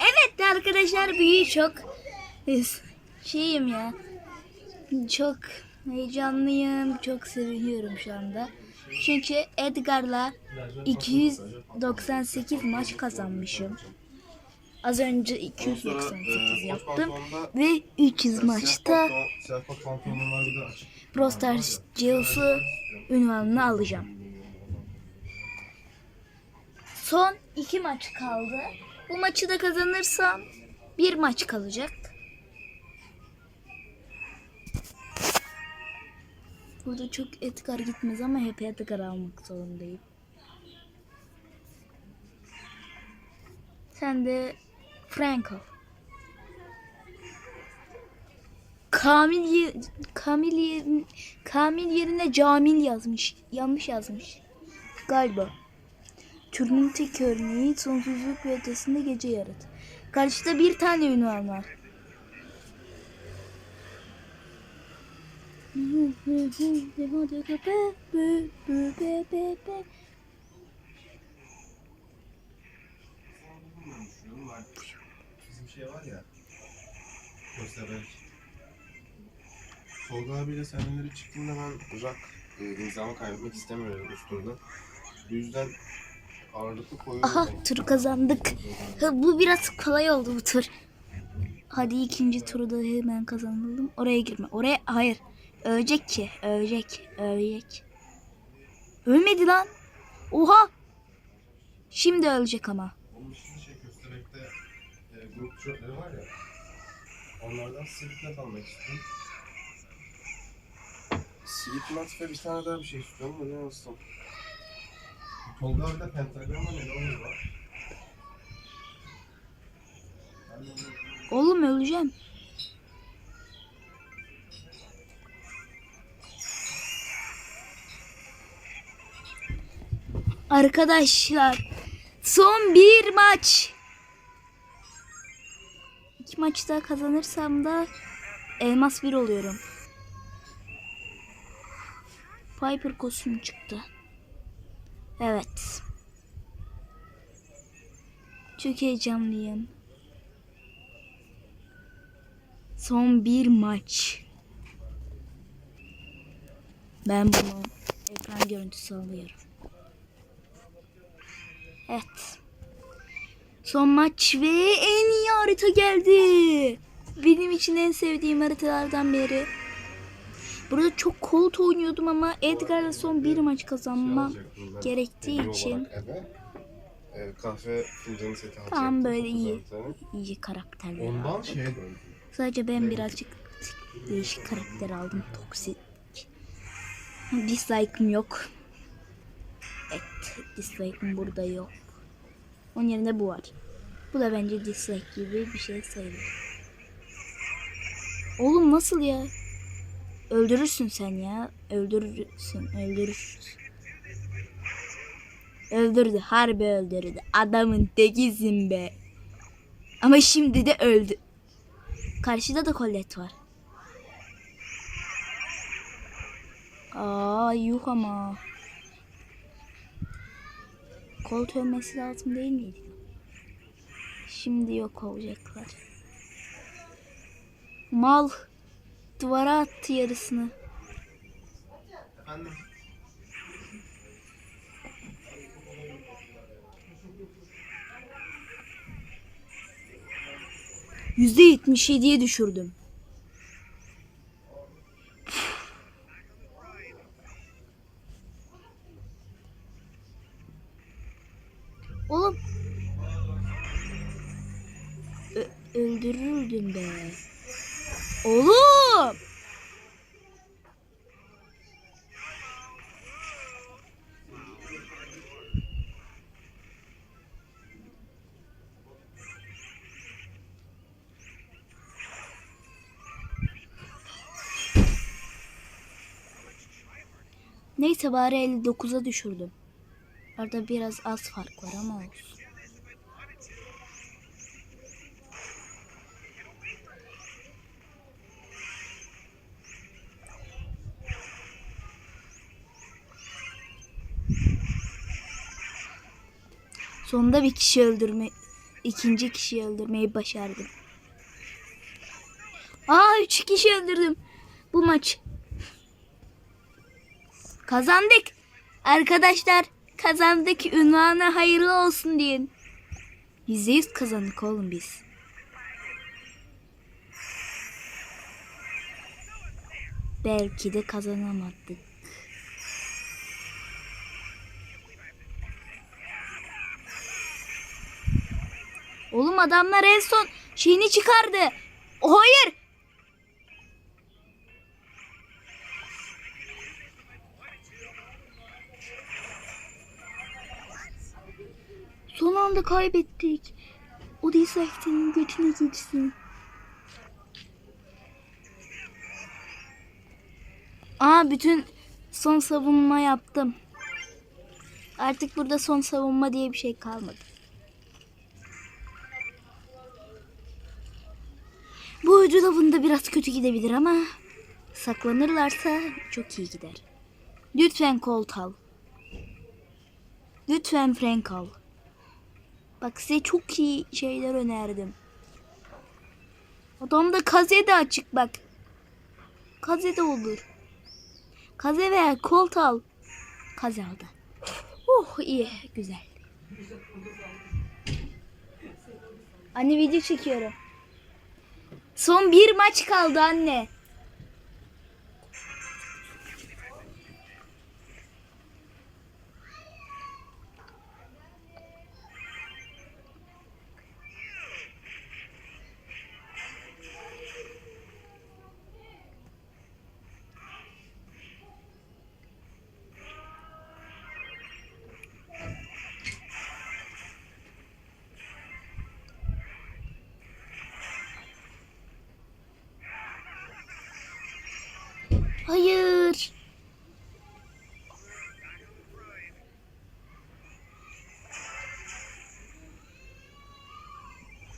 Evet arkadaşlar büyü çok şeyim ya. Çok heyecanlıyım. Çok seviniyorum şu anda. Çünkü Edgar'la 298 maç kazanmışım. Az önce 298 yaptım. Ve 300 maçta Stars CEO'su ünvanını alacağım. Son iki maç kaldı. Bu maçı da kazanırsam bir maç kalacak. Burada çok Edgar gitmez ama hep Edgar almak zorundayım. Sen de Franco. Kamil ye- Kamil yerine, Kamil yerine Camil yazmış. Yanlış yazmış. Galiba. Türünün tek örneği sonsuzluk ve ötesinde gece yarat. Karşıda bir tane ünvan var. Bizim şey var ya. Köstebek. Tolga abiyle seneleri çıktığında ben uzak e, nizamı kaybetmek istemiyorum üst turda. Bu yüzden. Aha turu kazandık. Bu biraz kolay oldu bu tur. Hadi ikinci turu da hemen kazanalım. Oraya girme. Oraya hayır. Ölecek ki. Ölecek. Ölecek. Ölmedi lan. Oha. Şimdi ölecek ama. Onun dışında şey Köstebek'te e, grup tişörtleri var ya. Onlardan Slipknot almak istiyorum. Slipknot ve bir tane daha bir şey istiyorum ne olsun. Tolga abi de pentagramla ne olur var. Oğlum öleceğim. Arkadaşlar son bir maç. İki maç daha kazanırsam da elmas bir oluyorum. Piper kostüm çıktı. Evet. Çok heyecanlıyım. Son bir maç. Ben bunu ekran görüntüsü alıyorum. Evet. Son maç ve en iyi harita geldi. Benim için en sevdiğim haritalardan biri. Burada çok kolt oynuyordum ama Edgar'la son bir maç kazanmam Şey ben. gerektiği için e, kahve fincanı seti alacaktım. Tam böyle iyi. iyi karakterler Ondan aldım. şey Sadece ben birazcık değişik karakter aldım. Toksik. Dislike'ım yok. Evet, dislike'ım burada yok. Onun yerine bu var. Bu da bence dislike gibi bir şey sayılır. Oğlum nasıl ya? Öldürürsün sen ya. Öldürürsün, öldürürsün. Öldürdü, harbi öldürdü. Adamın tekisin be. Ama şimdi de öldü. Karşıda da kollet var. Aa yuh ama. Kolt ölmesi lazım değil miydi? Şimdi yok olacaklar. Mal duvara attı yarısını. Efendim? Yüzde yetmiş yediye düşürdüm. Neyse bari 59'a düşürdüm. Arada biraz az fark var ama olsun. Sonunda bir kişi öldürme ikinci kişiyi öldürmeyi başardım. Aa üç kişi öldürdüm. Bu maç. Kazandık. Arkadaşlar kazandık. Ünvanı hayırlı olsun diyin. Yüzde yüz kazandık oğlum biz. Belki de kazanamadık. Oğlum adamlar en son şeyini çıkardı. Hayır. Son anda kaybettik. O Dissect'in götüne gitsin. Aa bütün son savunma yaptım. Artık burada son savunma diye bir şey kalmadı. Bu ödül avında biraz kötü gidebilir ama saklanırlarsa çok iyi gider. Lütfen Colt al. Lütfen Frank al. Bak size çok iyi şeyler önerdim. Adamda kaze de açık bak. Kaze de olur. Kaze veya Colt al. Kaze aldı. Oh iyi güzel. Anne video çekiyorum. Son bir maç kaldı anne. Hayır.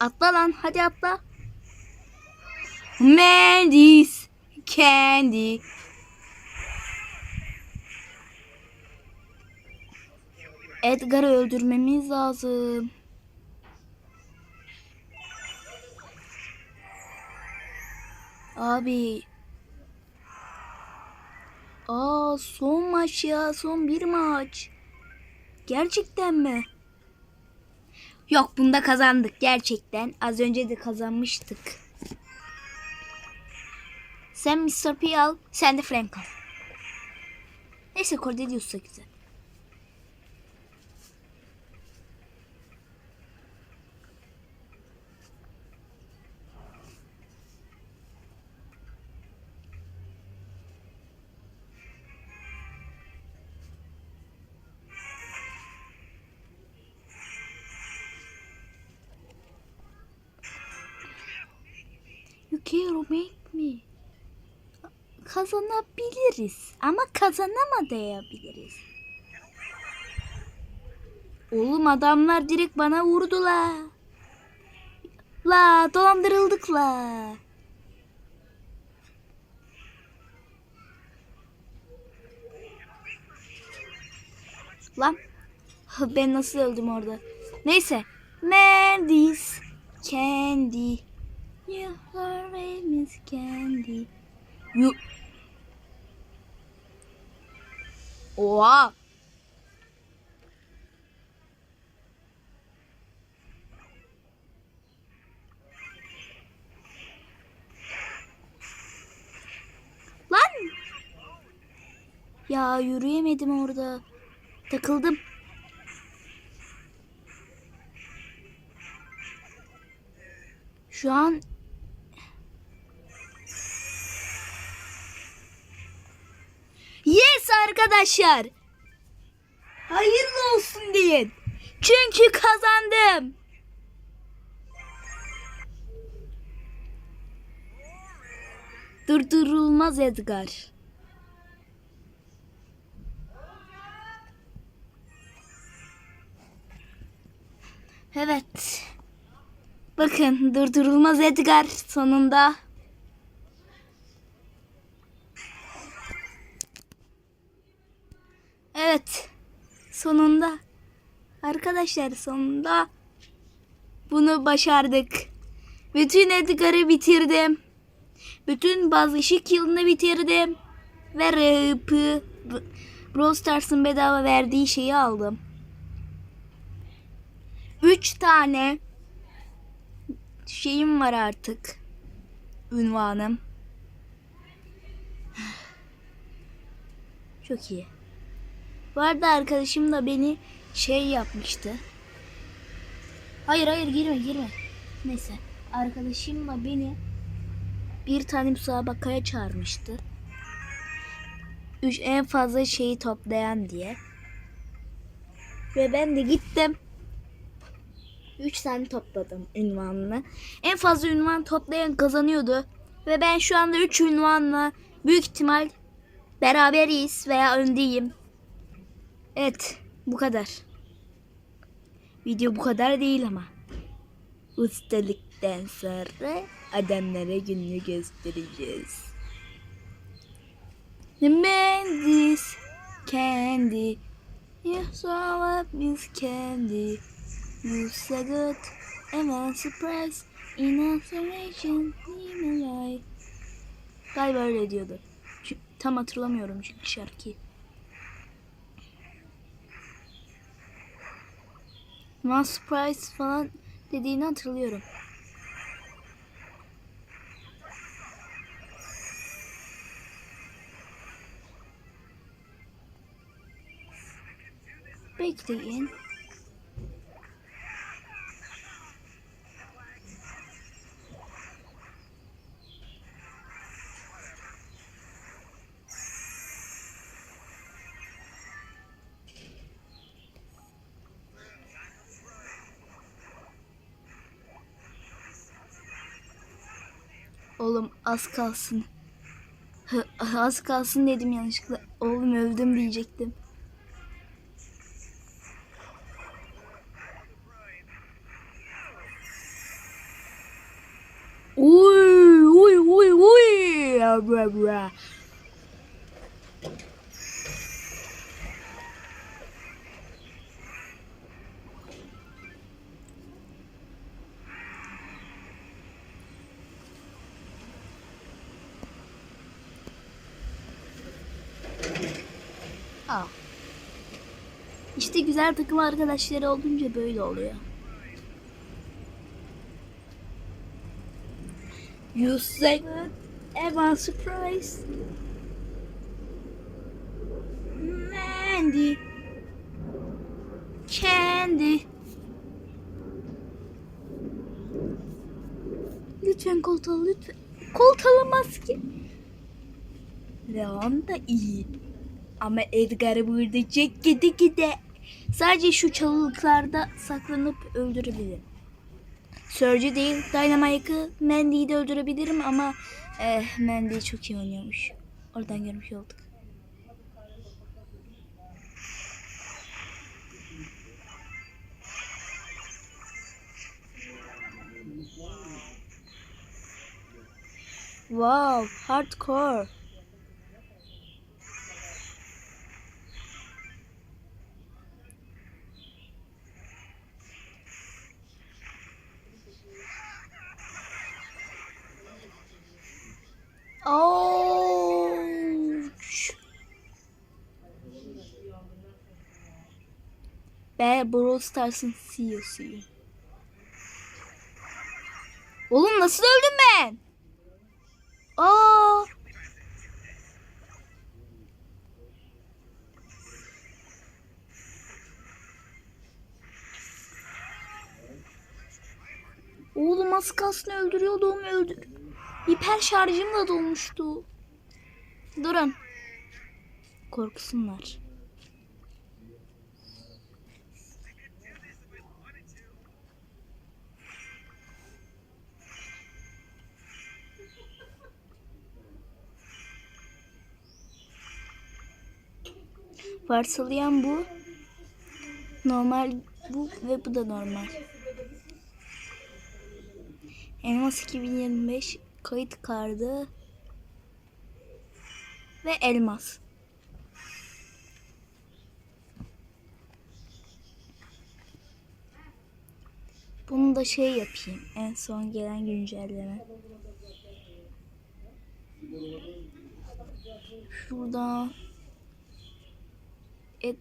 Atla lan hadi atla. Mandy's Candy. Edgar'ı öldürmemiz lazım. Abi Son maç ya son bir maç. Gerçekten mi? Yok bunda kazandık gerçekten. Az önce de kazanmıştık. Sen Mr. P al, sen de Frank al. Neyse Cordelius'a güzel. Make me. Kazanabiliriz ama kazanamayabiliriz. Oğlum adamlar direkt bana vurdu la. La dolandırıldık la. Lan ben nasıl öldüm orada? Neyse. Mandy's Candy. Your name is Candy. You... Oha. Lan. Ya yürüyemedim orada. Takıldım. Şu an Yes arkadaşlar. Hayırlı olsun deyin. Çünkü kazandım. Durdurulmaz Edgar. Evet. Bakın durdurulmaz Edgar sonunda. Evet. Sonunda. Arkadaşlar sonunda Bunu başardık. Bütün Edgar'ı bitirdim. Bütün bazı ışık yılını bitirdim. Ve Rıp'ı Brawl Stars'ın bedava verdiği şeyi aldım. Üç tane şeyim var artık. Ünvanım. Çok iyi. Arada arkadaşım da beni şey yapmıştı. Hayır hayır girme girme. Neyse. Arkadaşımla beni bir tane müsabakaya çağırmıştı. Üç en fazla şeyi toplayan diye. Ve ben de gittim. Üç tane topladım ünvanını. En fazla ünvan toplayan kazanıyordu. Ve ben şu anda üç ünvanla büyük ihtimal beraberiz veya öndeyim. Evet bu kadar. Video bu kadar değil ama. Ustalıktan sonra adamlara gününü göstereceğiz. The man is candy. You saw up Miss Candy. You so good and I'm surprised. In observation, my life. Galiba öyle diyordu. Çünkü tam hatırlamıyorum çünkü şarkıyı. One surprise falan dediğini hatırlıyorum. Bekleyin. Az kalsın. Az kalsın dedim yanlışlıkla. Oğlum öldüm diyecektim. Uy uy uy uy. Bra bra. Aa. İşte güzel takım arkadaşları olunca böyle oluyor. You say that ever surprise. Mandy. Candy. Lütfen koltuğa lütfen. Koltalamaz ki. Leon da iyi. Ama Edgar burada çek gide gide. Sadece şu çalılıklarda saklanıp öldürebilirim. Surge değil, Dynamite'ı, Mandy'yi de öldürebilirim ama eh, Mandy çok iyi oynuyormuş. Oradan görmüş olduk. Wow, hardcore. Ouch. Be Brawl Stars'ın CEO'suyum. Oğlum nasıl öldüm ben? Aa! Oğlum az kalsın öldürüyordum öldür. Hiper şarjım da dolmuştu. Durun. Korksunlar. Varsalayan bu. Normal bu ve bu da normal. Elmas 2025 kayıt kartı ve elmas. Bunu da şey yapayım. En son gelen güncelleme. Şurada et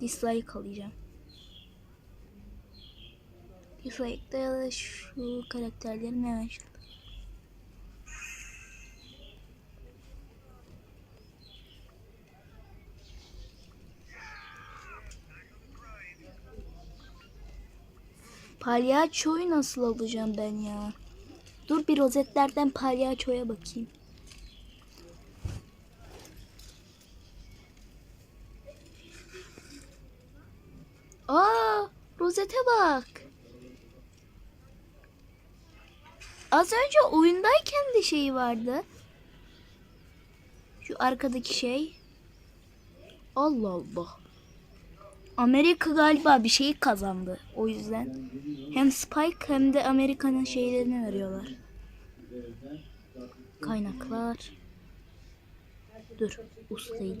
dislike alacağım. Dislike'da ya da şu karakterlerin hemen şurada. Palyaçoyu nasıl alacağım ben ya? Dur bir rozetlerden palyaçoya bakayım. Aa, rozete bak. Az önce oyundayken de şey vardı. Şu arkadaki şey. Allah Allah. Amerika galiba bir şeyi kazandı. O yüzden hem Spike hem de Amerika'nın şeylerini veriyorlar. Kaynaklar. Dur, ustayı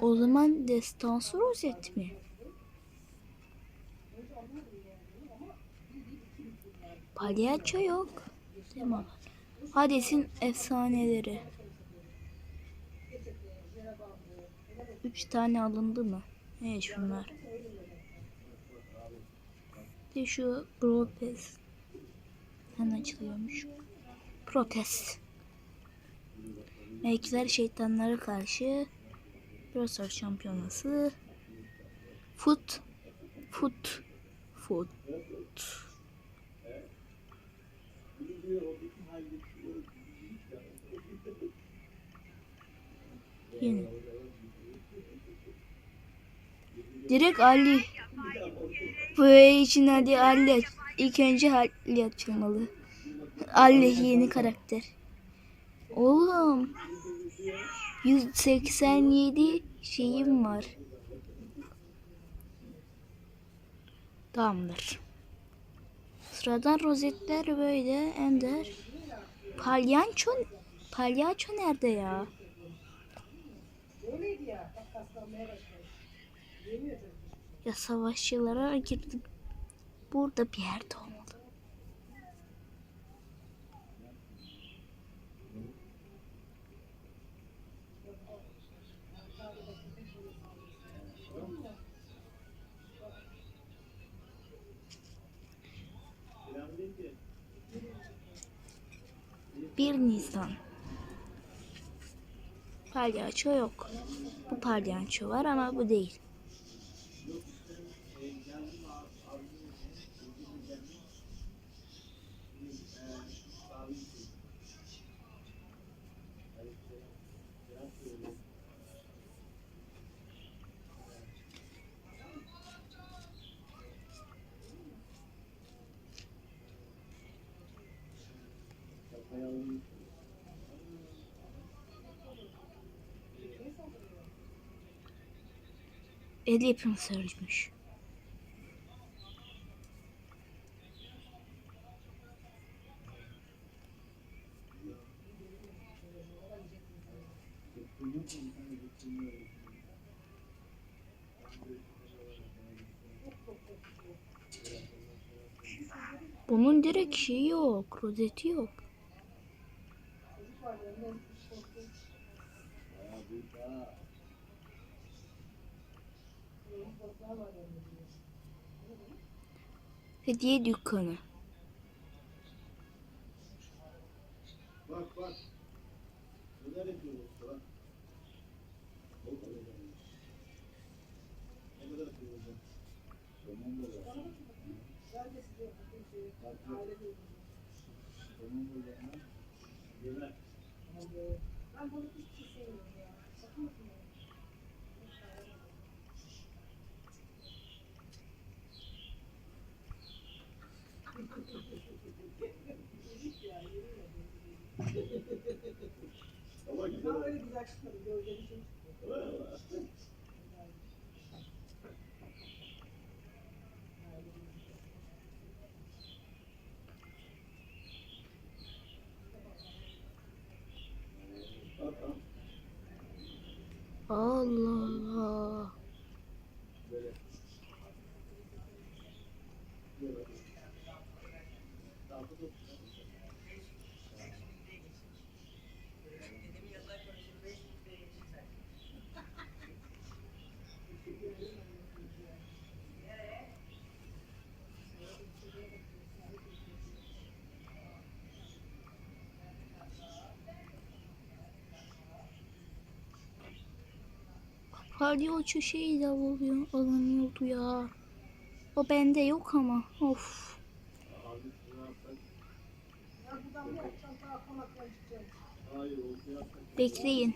O zaman destansı rozet mi? Palyaço yok. Tamam. Hades'in efsaneleri. Üç tane alındı mı? Evet şunlar. De şu Propes. Hemen açılıyormuş. Propes. Melekler şeytanlara karşı Brosor şampiyonası. Foot. Foot. Foot. Yeni. Direkt Ali. Bu için hadi Ali. İlk önce Ali açılmalı. Ali yeni karakter. Oğlum. 187 şeyim var. Tamamdır. Sıradan rozetler böyle ender. Palyaço palyaço nerede ya? Ya savaşçılara girdim. Burada bir yerde olmalı. Bir Nisan. Palyaço yok. Bu palyaço var ama bu değil. El yapımı sarılmış. Bunun direkt şeyi yok, rozeti yok. Hediye dükkanı. Bak bak. Neler yapıyoruz bak. Ne kadar yapıyoruz? Tamam da. Sadece size bir şey. Allah. Palyaço şey de oluyor, alınıyordu ya. O bende yok ama. Of. Bekleyin.